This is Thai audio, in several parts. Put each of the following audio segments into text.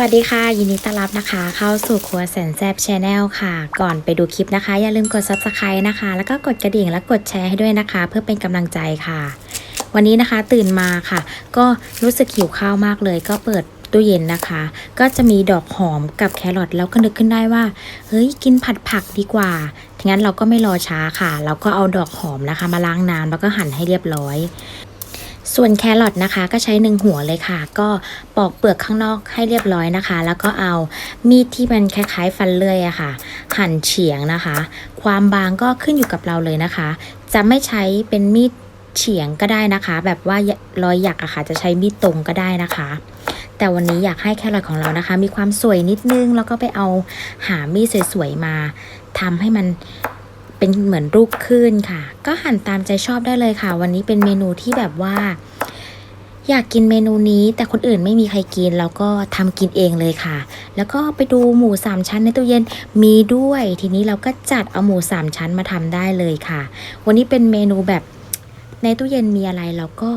วัสดีค่ะ ยินดีต้อนรับนะคะ เข้าสู่ครัวแสนแซบชาแนลค่ะ ก่อนไปดูคลิปนะคะ อย่าลืมกด subscribe นะคะ แล้วก็กดกระดิ่งและกดแชร์ให้ด้วยนะคะ เพื่อเป็นกำลังใจค่ะ วันนี้นะคะตื่นมาค่ะ ก็รู้สึกหิวข้าวมากเลย ก็เปิดตู้เย็นนะคะ ก็จะมีดอกหอมกับแครอทแล้วก็นึกขึ้นได้ว่า เฮ้ยกินผัดผักดีกว่างั้นเราก็ไม่รอช้าค่ะ เราก็เอาดอกหอมนะคะ มาล้างน้ำแล้วก็หั่นให้เรียบร้อย ส่วนแครอทนะคะก็ใช้หนึ่งหัวเลยค่ะ ก็ปอกเปลือกข้างนอกให้เรียบร้อยนะคะ แล้วก็เอามีดที่มันคล้ายๆฟันเลื่อยอะค่ะ หั่นเฉียงนะคะ ความบางก็ขึ้นอยู่กับเราเลยนะคะ จะไม่ใช้เป็นมีดเฉียงก็ได้นะคะ แบบว่ารอยหยักอะค่ะ จะใช้มีดตรงก็ได้นะคะ แต่วันนี้อยากให้แครอทของเรานะคะ มีความสวยนิดนึงแล้วก็ไปเอาหามีดสวยๆมาทำให้มัน เป็นเหมือนรูปขึ้นค่ะ ก็หั่นตามใจชอบได้เลยค่ะ วันนี้เป็นเมนูที่แบบว่า อยากกินเมนูนี้แต่คนอื่นไม่มีใครกินแล้วก็ทำกินเองเลยค่ะ แล้วก็ไปดูหมูสามชั้นในตู้เย็นมีด้วย ทีนี้เราก็จัดเอาหมูสามชั้นมาทำได้เลยค่ะ วันนี้เป็นเมนูแบบในตู้เย็นมีอะไรเราก็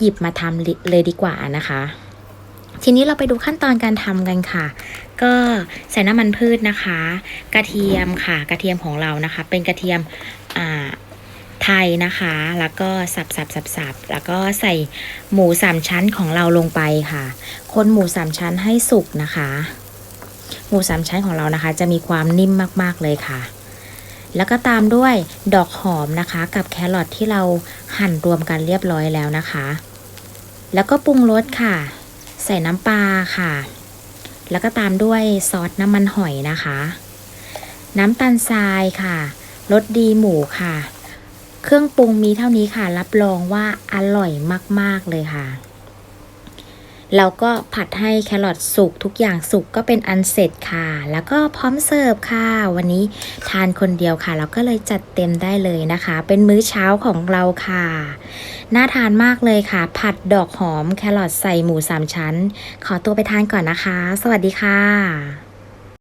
หยิบมาทำเลยดีกว่านะคะ ทีนี้เราไปดูขั้นตอนการทำกันค่ะ ก็ใส่น้ำมันพืชนะคะ กระเทียมค่ะ กระเทียมของเรานะคะ เป็นกระเทียมอ่าไทยนะคะ แล้วก็สับสับสับสับแล้วก็ใส่หมูสามชั้นของเราลงไปค่ะ คนหมูสามชั้นให้สุกนะคะ หมูสามชั้นของเรานะคะ จะมีความนิ่มมากๆเลยค่ะ แล้วก็ตามด้วยดอกหอมนะคะ กับแครอทที่เราหั่นรวมกันเรียบร้อยแล้วนะคะ แล้วก็ปรุงรสค่ะ ใส่น้ำปลาค่ะ แล้วก็ตามด้วยซอสน้ำมันหอยนะคะ น้ำตาลทรายค่ะรสดีหมูค่ะ เครื่องปรุงมีเท่านี้ค่ะ รับรองว่าอร่อยมาก ๆ เลยค่ะ เราก็ผัดให้แครอทสุกทุกอย่างสุกก็เป็นอันเสร็จค่ะ แล้วก็พร้อมเสิร์ฟค่ะ วันนี้ทานคนเดียวค่ะเราก็เลยจัดเต็มได้เลยนะคะ เป็นมื้อเช้าของเราค่ะ น่าทานมากเลยค่ะ ผัดดอกหอมแครอทใส่หมูสามชั้น ขอตัวไปทานก่อนนะคะ สวัสดีค่ะ